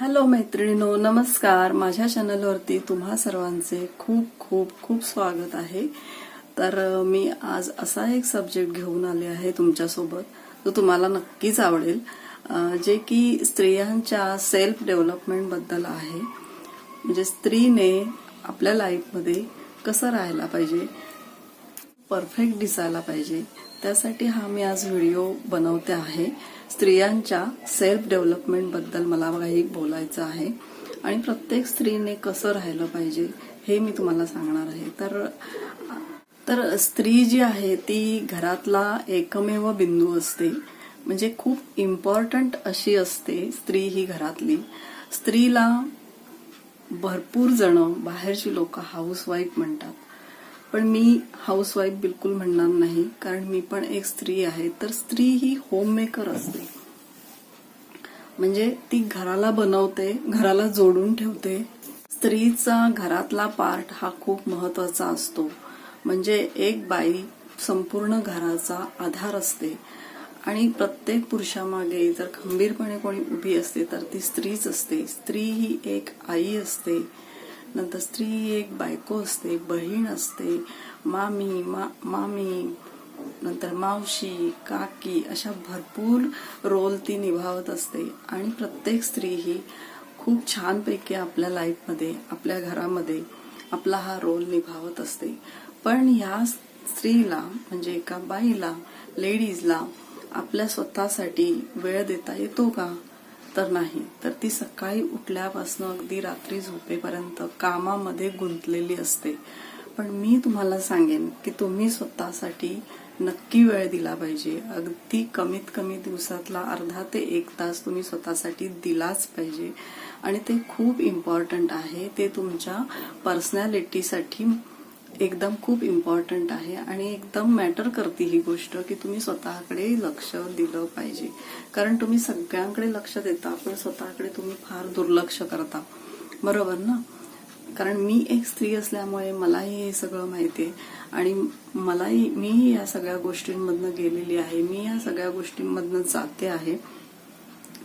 Hello मैत्रिणीनो नमस्कार. माझ्या चॅनलवरती तुम्हा सर्वांचे खूप खूप खूप स्वागत आहे. तर मी आज असा एक सब्जेक्ट घेऊन आले आहे तुमच्यासोबत जो तुम्हाला नक्कीच आवडेल. जे की स्त्रियांच्या सेल्फ डेव्हलपमेंटबद्दल आहे. म्हणजे स्त्रीने आपल्या लाईफमध्ये कसं राहायला पाहिजे? परफेक्ट दिसायला पाहिजे. त्यासाठी हा मी आज व्हिडिओ बनवते आहे. स्त्रियांच्या सेल्फ डेव्हलपमेंटबद्दल मला काही बोलायचं आहे. आणि प्रत्येक स्त्रीने कसं राहिलं पाहिजे हे मी तुम्हाला सांगणार आहे. तर तर स्त्री जी आहे ती घरातला एकमेव बिंदू असते. म्हणजे खूप इम्पॉर्टंट अशी असते स्त्री ही घरातली. स्त्रीला भरपूर जण बाहेरची लोक हाऊसवाईफ म्हणतात. पण मी हाऊसवाईफ बिलकुल म्हणणार नाही कारण मी पण एक स्त्री आहे. तर स्त्री ही होममेकर असते. म्हणजे ती घराला बनवते घराला जोडून ठेवते. स्त्रीचा घरातला पार्ट हा खूप महत्त्वाचा असतो. म्हणजे एक बाई संपूर्ण घराचा आधार असते. आणि प्रत्येक पुरुषामागे जर खंबीरपणे कोणी उभी असते तर ती स्त्रीच असते. स्त्री ही एक आई असते. नंतर स्त्री एक बायको असते बहीण असते मामी मा मामी नंतर मावशी काकी अशा भरपूर रोल ती निभावत असते. आणि प्रत्येक स्त्री ही खूप छानपैकी आपल्या लाईफमध्ये आपल्या घरामध्ये आपला हा रोल निभावत असते. पण ह्या स्त्रीला म्हणजे एका बाईला लेडीजला आपल्या स्वतःसाठी वेळ देता येतो का? तर नाही. तर ती सकाळी उठल्यापासून अगदी रात्री झोपेपर्यंत कामामध्ये गुंतलेली असते. पण मी तुम्हाला सांगेन की तुम्ही स्वतःसाठी नक्की वेळ दिला पाहिजे. अगदी कमीत कमी दिवसातला अर्धा ते एक तास तुम्ही स्वतःसाठी दिलाच पाहिजे. आणि ते खूप इम्पॉर्टंट आहे. ते तुमच्या पर्सनॅलिटीसाठी एकदम खूप इम्पॉर्टंट आहे आणि एकदम मॅटर करते ही गोष्ट की तुम्ही स्वतःकडे लक्ष दिलं पाहिजे. कारण तुम्ही सगळ्यांकडे लक्ष देता पण स्वतःकडे तुम्ही फार दुर्लक्ष करता. बरोबर ना? कारण मी एक स्त्री असल्यामुळे मलाही हे सगळं माहिती आहे. आणि मलाही मीही या सगळ्या गोष्टींमधनं गेलेली आहे. मी या सगळ्या गोष्टींमधनं जाते आहे.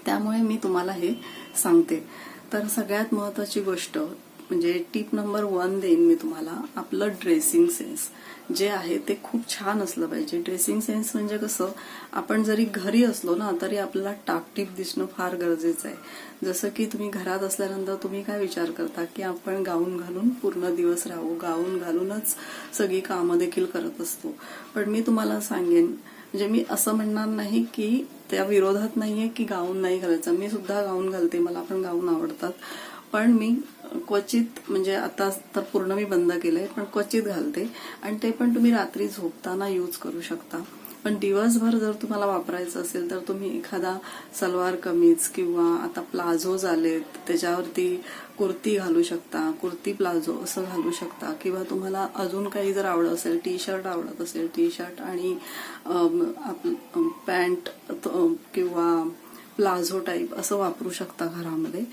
त्यामुळे मी तुम्हाला हे सांगते. तर सगळ्यात महत्वाची गोष्ट म्हणजे टिप नंबर वन देईन मी तुम्हाला. आपलं ड्रेसिंग सेन्स जे आहे ते खूप छान असलं पाहिजे. ड्रेसिंग सेन्स म्हणजे कसं आपण जरी घरी असलो ना तरी आपल्याला टापटीप दिसणं फार गरजेचं आहे. जसं की तुम्ही घरात असल्यानंतर तुम्ही काय विचार करता की आपण गाऊन घालून पूर्ण दिवस राहू. गाऊन घालूनच सगळी कामं देखील करत असतो. पण मी तुम्हाला सांगेन म्हणजे मी असं म्हणणार नाही की त्या विरोधात नाहीये की गाऊन नाही घालायचं. मी सुद्धा गाऊन घालते. मला पण गाऊन आवडतात. पण मी क्वचित म्हणजे आता तर पूर्ण मी बंद केलंय पण क्वचित घालते. आणि ते पण तुम्ही रात्री झोपताना यूज करू शकता. पण दिवसभर जर तुम्हाला वापरायचं असेल तर तुम्ही एखादा सलवार कमीज किंवा आता प्लाझो झालेत त्याच्यावरती कुर्ती घालू शकता कुर्ती प्लाझो असं घालू शकता किंवा तुम्हाला अजून काही जर आवडत असेल टी शर्ट आवडत असेल टी शर्ट आणि पॅन्ट किंवा प्लाझो टाईप असं वापरू शकता घरामध्ये.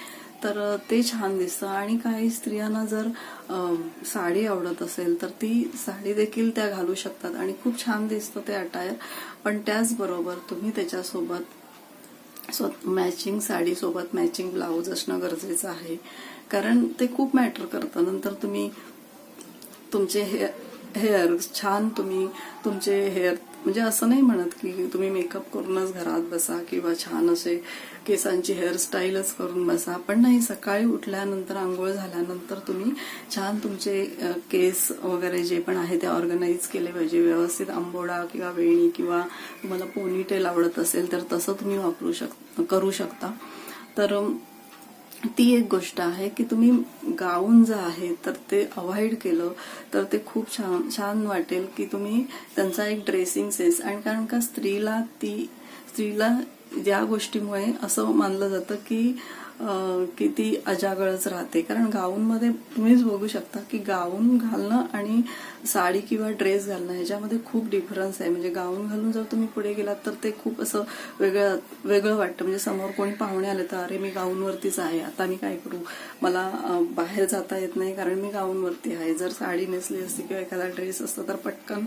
तर ते छान दिसतं. आणि काही स्त्रियांना जर साडी आवडत असेल तर ती साडी देखील त्या घालू शकतात. आणि खूप छान दिसतं ते अटायर पण त्याचबरोबर तुम्ही त्याच्यासोबत स्व मॅचिंग साडी सोबत मॅचिंग ब्लाऊज असणं गरजेचं आहे. कारण ते खूप मॅटर करतं. नंतर तुम्ही तुमचे हे हेअर छान तुम्ही तुमचे हेअर म्हणजे असं नाही म्हणत की तुम्ही मेकअप करूनच घरात बसा किंवा छान असे केसांची हेअरस्टाईलच करून बसा. पण नाही सकाळी उठल्यानंतर आंघोळ झाल्यानंतर तुम्ही छान तुमचे केस वगैरे जे पण आहे ते ऑर्गनाईज केले पाहिजे. व्यवस्थित आंबोडा किंवा वेणी किंवा तुम्हाला पोनीटेल आवडत असेल तर तसं तुम्ही वापरू शक करू शकता. तर ती एक गोष्ट आहे की तुम्ही गाऊन जे आहे तर ते अवॉइड केलं तर ते खूप छान छान वाटेल की तुम्ही त्यांचा एक ड्रेसिंग सेन्स. आणि कारण का स्त्रीला ती स्त्रीला या गोष्टीमुळे असं मानलं जातं की की ती अजागळच राहते. कारण गाऊनमध्ये तुम्हीच बघू शकता की गाऊन घालणं आणि साडी किंवा ड्रेस घालणं ह्याच्यामध्ये खूप डिफरन्स आहे. म्हणजे गाऊन घालून जर तुम्ही पुढे गेलात तर ते खूप असं वेगळं वेगळं वाटतं. म्हणजे समोर कोणी पाहुणे आले तर अरे मी गाऊनवरतीच आहे. आता मी काय करू? मला बाहेर जाता येत नाही कारण मी गाऊनवरती आहे. जर साडी नेसली असती किंवा एखादा ड्रेस असतं तर पटकन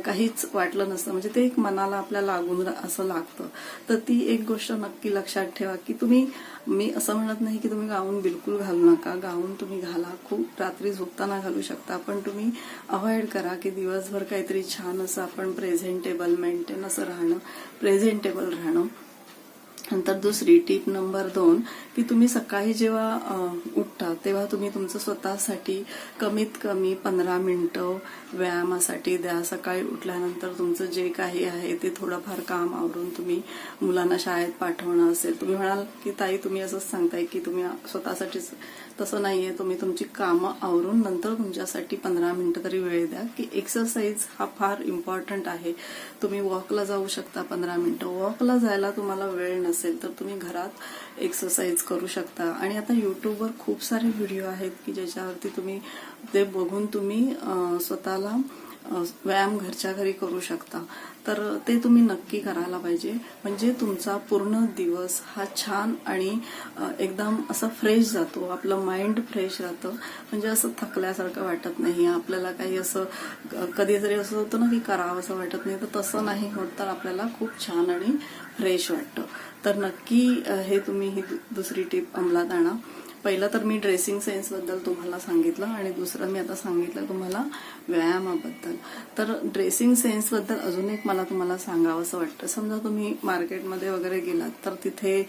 काहीच वाटलं नसतं. म्हणजे ते एक मनाला आपल्या लागून रा- असं लागतं. तर ती एक गोष्ट नक्की लक्षात ठेवा की तुम्ही मी असं म्हणत नाही की तुम्ही गाऊन बिलकुल घालू नका. गाऊन तुम्ही घाला. खूप रात्री झोपताना घालू शकता. पण तुम्ही अवॉइड करा की दिवसभर काहीतरी छान असं आपण प्रेझेंटेबल मेंटेन असं राहणं प्रेझेंटेबल राहणं. नंतर दुसरी टीप नंबर दोन की तुम्ही सकाळी जेव्हा उठता तेव्हा तुम्ही तुमचं स्वतःसाठी कमीत कमी पंधरा मिनटं व्यायामासाठी द्या. सकाळी उठल्यानंतर तुमचं जे काही आहे ते थोडंफार काम आवरून तुम्ही मुलांना शाळेत पाठवणं असेल. तुम्ही म्हणाल की ताई तुम्ही असंच सांगताय की तुम्ही स्वतःसाठीच तसं नाहीये. तुम्ही तुमची कामं आवरून नंतर तुमच्यासाठी पंधरा मिनिटं तरी वेळ द्या की एक्सरसाइज हा फार इम्पॉर्टंट आहे. तुम्ही वॉकला जाऊ शकता पंधरा मिनिटं. वॉकला जायला तुम्हाला वेळ नसेल तर तुम्ही घरात एक्सरसाइज करू शकता. आणि आता युट्यूबवर खूप सारे व्हिडिओ आहेत की ज्याच्यावरती तुम्ही ते बघून तुम्ही स्वतःला व्यायाम घरच्या घरी करू शकता. तर ते तुम्ही नक्की करायला पाहिजे. म्हणजे तुमचा पूर्ण दिवस हा छान आणि एकदम असा फ्रेश जातो. आपलं माइंड फ्रेश राहतं. म्हणजे असं थकल्यासारखं वाटत नाही. आपल्याला काही असं कधीतरी असं होतं ना की करावं असं वाटत नाही. तर तसं नाही होत तर आपल्याला खूप छान आणि फ्रेश वाटतं. तर नक्की हे तुम्ही ही दु- दुसरी टिप अंमलात आणा. पहिलं तर मी ड्रेसिंग सेन्सबद्दल तुम्हाला सांगितलं आणि दुसरं मी आता सांगितलं तुम्हाला व्यायामाबद्दल. तर ड्रेसिंग सेन्सबद्दल अजून एक मला तुम्हाला सांगावं असं वाटतं. समजा तुम्ही मार्केटमध्ये वगैरे गेलात तर तिथे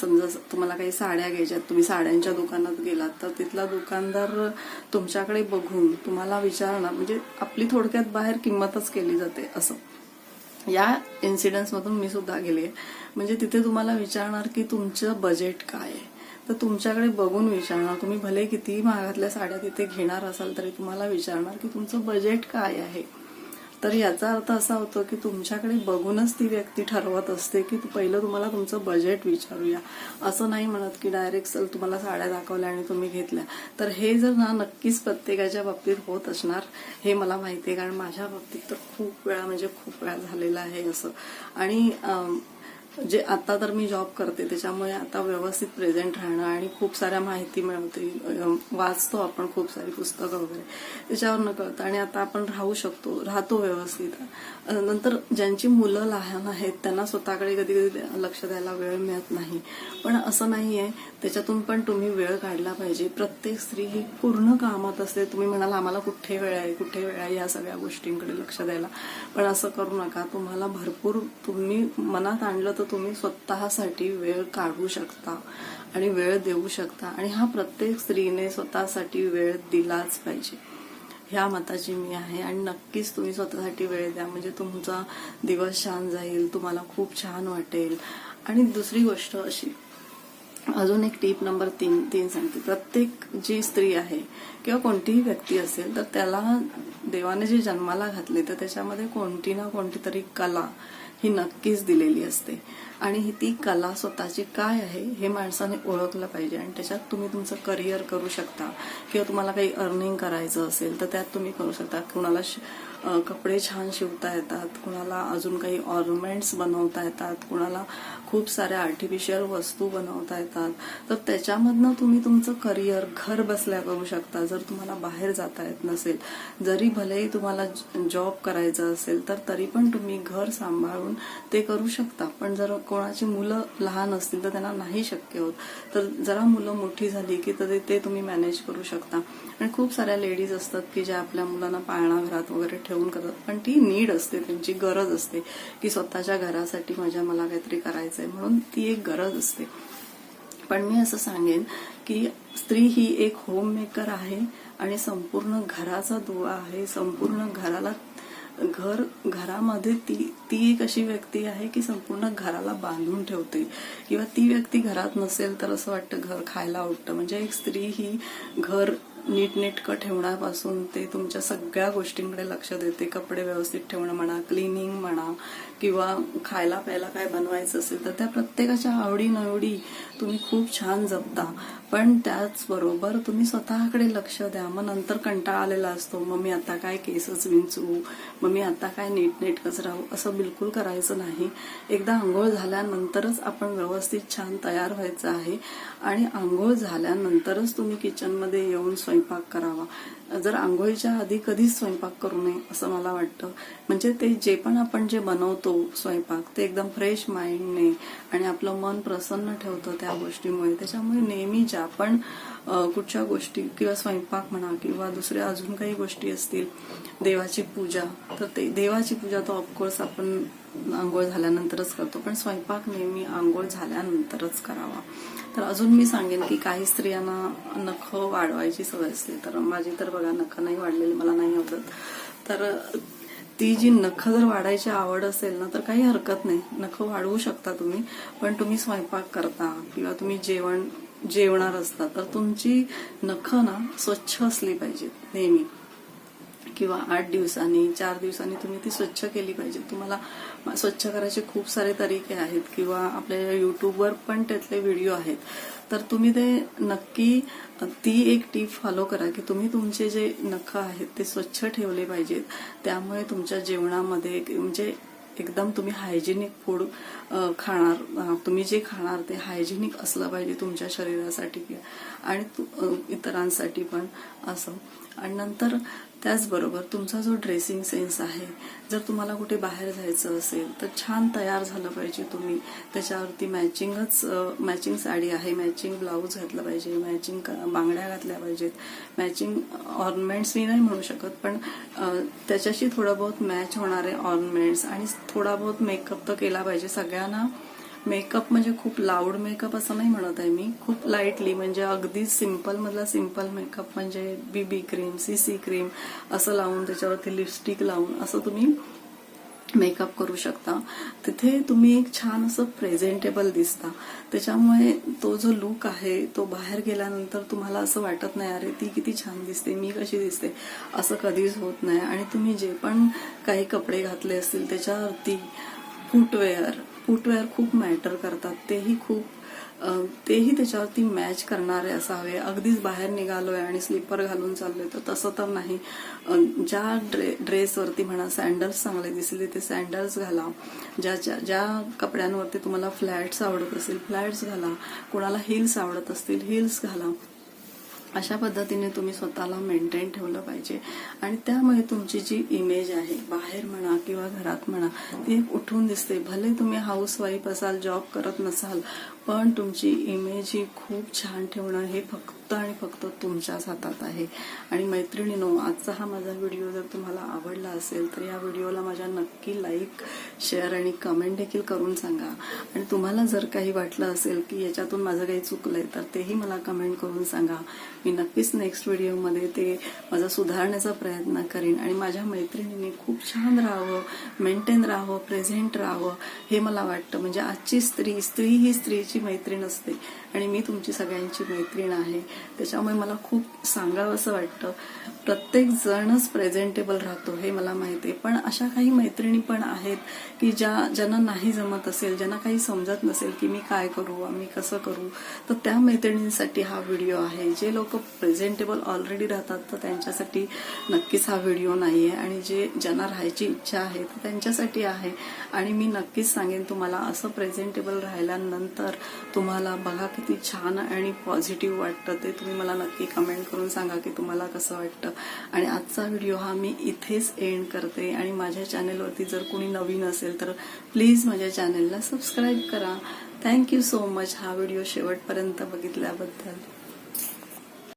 समजा तुम्हाला काही साड्या घ्यायच्यात तुम्ही साड्यांच्या दुकानात गेलात तर तिथला दुकानदार तुमच्याकडे बघून तुम्हाला विचारणार म्हणजे आपली थोडक्यात बाहेर किंमतच केली जाते असं. या इन्सिडन्समधून मी सुद्धा गेली. आहे म्हणजे तिथे तुम्हाला विचारणार की तुमचं बजेट काय आहे? तर तुमच्याकडे बघून विचारणार. तुम्ही भले कितीही महागातल्या साड्या तिथे घेणार असाल तरी तुम्हाला विचारणार की तुमचं बजेट काय आहे? तर याचा अर्थ असा होतो की तुमच्याकडे बघूनच ती व्यक्ती ठरवत असते की पहिलं तुम्हाला तुमचं बजेट विचारूया. असं नाही म्हणत की डायरेक्ट चल तुम्हाला साड्या दाखवल्या आणि तुम्ही घेतल्या. तर हे जर ना नक्कीच प्रत्येकाच्या बाबतीत होत असणार हे मला माहिती आहे कारण माझ्या बाबतीत तर खूप वेळा म्हणजे खूप वेळा झालेलं आहे असं. आणि जे आता तर मी जॉब करते त्याच्यामुळे आता व्यवस्थित प्रेझेंट राहणं आणि खूप साऱ्या माहिती मिळवते वाचतो आपण खूप सारी पुस्तकं वगैरे. त्याच्यावर कळतं आणि आता आपण राहू शकतो राहतो व्यवस्थित. नंतर ज्यांची मुलं लहान आहेत त्यांना स्वतःकडे कधी कधी लक्ष द्यायला वेळ मिळत नाही. पण असं नाही आहे त्याच्यातून पण तुम्ही वेळ काढला पाहिजे. प्रत्येक स्त्री ही पूर्ण कामात असते. तुम्ही म्हणाल आम्हाला कुठे वेळ आहे? कुठे वेळ आहे? या सगळ्या गोष्टींकडे लक्ष द्यायला. पण असं करू नका. तुम्हाला भरपूर तुम्ही मनात आणलं तर तुम्ही स्वतःसाठी वेळ काढू शकता आणि वेळ देऊ शकता. आणि हा प्रत्येक स्त्रीने स्वतःसाठी वेळ दिलाच पाहिजे. ह्या मताची मी आहे. आणि नक्कीच तुम्ही स्वतःसाठी वेळ द्या. म्हणजे तुमचा दिवस छान जाईल तुम्हाला खूप छान वाटेल. आणि दुसरी गोष्ट अशी अजून एक टीप नंबर तीन तीन सांगते. प्रत्येक जी स्त्री आहे किंवा कोणतीही व्यक्ती असेल तर त्याला देवाने जे जन्माला घातले तर त्याच्यामध्ये कोणती ना कोणती तरी कला ही नक्कीच दिलेली असते. आणि ही ती कला स्वतःची काय आहे हे माणसाने ओळखलं पाहिजे आणि त्याच्यात तुम्ही तुमचं करिअर करू शकता. किंवा तुम्हाला काही अर्निंग करायचं असेल तर त्यात तुम्ही करू शकता. कुणाला श- कपडे छान शिवता येतात कुणाला अजून काही ऑर्नमेंट्स बनवता येतात कुणाला खूप साऱ्या आर्टिफिशियल वस्तू बनवता येतात. तर त्याच्यामधनं तुम्ही तुमचं करिअर घर बसल्या करू शकता जर तुम्हाला बाहेर जाता येत नसेल. जरी भलेही तुम्हाला जॉब करायचा असेल तर तरी पण तुम्ही घर सांभाळून ते करू शकता. पण जर कोणाची मुलं लहान असतील तर त्यांना नाही शक्य होत. तर जरा मुलं मोठी झाली की तर ते तुम्ही मॅनेज करू शकता. आणि खूप साऱ्या लेडीज असतात की ज्या आपल्या मुलांना पाळणा घरात वगैरे ठेवून करतात. पण ती नीड असते त्यांची गरज असते की स्वतःच्या घरासाठी माझ्या मला काहीतरी करायचंय म्हणून ती एक गरज असते. पण मी असं सांगेन की स्त्री ही एक होम मेकर आहे आणि संपूर्ण घराचा दुवा आहे. संपूर्ण घराला घर घरामध्ये ती ती एक अशी व्यक्ती आहे की संपूर्ण घराला बांधून ठेवते. किंवा ती व्यक्ती घरात नसेल तर असं वाटतं घर खायला उठतं. म्हणजे एक स्त्री ही घर नीटनेटकं ठेवण्यापासून ते तुमच्या सगळ्या गोष्टींकडे लक्ष देते. कपडे व्यवस्थित ठेवणं म्हणा क्लिनिंग म्हणा किंवा खायला प्यायला काय बनवायचं असेल तर त्या प्रत्येकाच्या आवडी नवडी तुम्ही खूप छान जपता. पण त्याचबरोबर तुम्ही स्वतःकडे लक्ष द्या. मग नंतर कंटाळा आलेला असतो. मग मी आता काय केसच विंचू? मग मी आता काय नीटनेटकच राहू? असं बिलकुल करायचं नाही. एकदा आंघोळ झाल्यानंतरच आपण व्यवस्थित छान तयार व्हायचं आहे. आणि आंघोळ झाल्यानंतरच तुम्ही किचनमध्ये येऊन स्वयंपाक करावा. जर आंघोळीच्या आधी कधीच स्वयंपाक करू नये असं मला वाटतं. म्हणजे ते जे पण आपण जे बनवतो तो स्वयंपाक. ते एकदम फ्रेश माइंडने आणि आपलं मन प्रसन्न ठेवतं त्या गोष्टीमुळे. त्याच्यामुळे नेहमी ज्या पण कुठच्या गोष्टी किंवा स्वयंपाक म्हणा किंवा दुसऱ्या अजून काही गोष्टी असतील देवाची पूजा तर ते देवाची पूजा तर ऑफकोर्स आपण आंघोळ झाल्यानंतरच करतो. पण स्वयंपाक नेहमी आंघोळ झाल्यानंतरच करावा. तर अजून मी सांगेन की काही स्त्रियांना नख वाढवायची सवय असते. तर माझी तर बघा नख नाही वाढलेली मला नाही आवडत. तर ती जी नखं जर वाढायची आवड असेल ना तर काही हरकत नाही. नखं वाढवू शकता तुम्ही पण तुम्ही स्वयंपाक करता किंवा तुम्ही जेवण जेवणार असता तर तुमची नख ना स्वच्छ असली पाहिजेत नेहमी. किंवा आठ दिवसांनी चार दिवसांनी तुम्ही ती स्वच्छ केली पाहिजे. तुम्हाला स्वच्छ करायचे खूप सारे तरीके आहेत किंवा आपल्या युट्यूबवर पण त्यातले व्हिडिओ आहेत. तर तुम्ही ते नक्की ती एक टीप फॉलो करा की तुम्ही तुमचे जे नख आहेत ते स्वच्छ ठेवले पाहिजेत. त्यामुळे तुमच्या जेवणामध्ये म्हणजे एकदम तुम्ही हायजेनिक फूड खाणार तुम्ही जे खाणार ते हायजेनिक असलं पाहिजे तुमच्या शरीरासाठी आणि इतरांसाठी पण असं. आणि नंतर त्याचबरोबर तुमचा जो ड्रेसिंग सेन्स आहे जर तुम्हाला कुठे बाहेर जायचं असेल तर छान तयार झालं पाहिजे तुम्ही. त्याच्यावरती मॅचिंगच मॅचिंग साडी आहे. मॅचिंग ब्लाऊज घातलं पाहिजे मॅचिंग बांगड्या घातल्या पाहिजेत. मॅचिंग ऑर्नमेंट्स मी नाही म्हणू शकत पण त्याच्याशी थोडं बहुत मॅच होणारे ऑर्नमेंट्स आणि थोडा बहुत मेकअप तर केला पाहिजे. सगळ्यांना मेकअप म्हणजे खूप लाऊड मेकअप असं नाही म्हणत आहे मी. खूप लाईटली म्हणजे अगदी सिंपल मधला सिंपल मेकअप म्हणजे BB cream C C cream असं लावून त्याच्यावरती लिपस्टिक लावून असं तुम्ही मेकअप करू शकता. तिथे तुम्ही एक छान असं प्रेझेंटेबल दिसता. त्याच्यामुळे तो जो लुक आहे तो बाहेर गेल्यानंतर तुम्हाला असं वाटत नाही अरे ती किती छान दिसते मी कशी दिसते? असं कधीच होत नाही. आणि तुम्ही जे पण काही कपडे घातले असतील त्याच्यावरती फुटवेअर फुटवेअर खूप मॅटर करतात. तेही खूप तेही त्याच्यावरती मॅच करणारे असावे. अगदीच बाहेर निघालोय आणि स्लीपर घालून चाललोय तर तसं तर नाही. ज्या ड्रे ड्रेसवरती म्हणा सँडल्स चांगले दिसले ते सँडल्स घाला. ज्या ज्या ज्या कपड्यांवरती तुम्हाला फ्लॅट्स आवडत असतील फ्लॅट्स घाला. कोणाला हिल्स आवडत असतील हिल्स घाला. अशा पद्धतीने तुम्ही स्वतःला मेंटेन ठेवलं पाहिजे. आणि त्यामुळे तुमची जी इमेज आहे बाहेर म्हणा किंवा घरात म्हणा ती उठून दिसते. भले तुम्ही हाऊस वाईफ असाल जॉब करत नसाल पण तुमची इमेज ही खूप छान ठेवणं हे फक्त आणि फक्त तुमच्याच हातात आहे. आणि मैत्रिणीनो आजचा हा माझा व्हिडिओ जर तुम्हाला आवडला असेल तर या व्हिडिओला माझ्या नक्की लाईक शेअर आणि कमेंट देखील करून सांगा. आणि तुम्हाला जर काही वाटलं असेल की याच्यातून माझं काही चुकलंय तर तेही मला कमेंट करून सांगा. मी नक्कीच नेक्स्ट व्हिडिओमध्ये ते माझा सुधारण्याचा प्रयत्न करीन आणि माझ्या मैत्रिणीने खूप छान राहावं मेंटेन राहावं प्रेझेंट राहावं हे मला वाटतं. म्हणजे आजची स्त्री स्त्री ही स्त्रीची मैत्रीण असते. आणि मी तुमची सगळ्यांची मैत्रीण आहे. त्याच्यामुळे मला खूप सांगावं असं वाटतं. प्रत्येक जणच प्रेझेंटेबल राहतो हे मला माहिती आहे. पण अशा काही मैत्रिणी पण आहेत की ज्या ज्यांना नाही जमत असेल ज्यांना काही समजत नसेल की मी काय करू आम्ही कसं करू तर त्या मैत्रिणींसाठी हा व्हिडिओ आहे. जे लोक प्रेझेंटेबल ऑलरेडी राहतात तर त्यांच्यासाठी नक्कीच हा व्हिडिओ नाही आहे आणि जे ज्यांना राहायची इच्छा आहे तर त्यांच्यासाठी आहे. आणि मी नक्कीच सांगेन तुम्हाला असं प्रेझेंटेबल राहिल्यानंतर तुम्हाला बघा किती छान आणि पॉझिटिव्ह वाटतं ते तुम्ही मला नक्की कमेंट करून सांगा की तुम्हाला कसं वाटतं. आणि आजचा व्हिडिओ हा मी इथेच एंड करते. आणि माझ्या चॅनेलवरती जर कोणी नवीन असेल तर प्लीज माझ्या चॅनेलला सबस्क्राईब करा. थँक्यू सो मच हा व्हिडिओ शेवटपर्यंत बघितल्याबद्दल.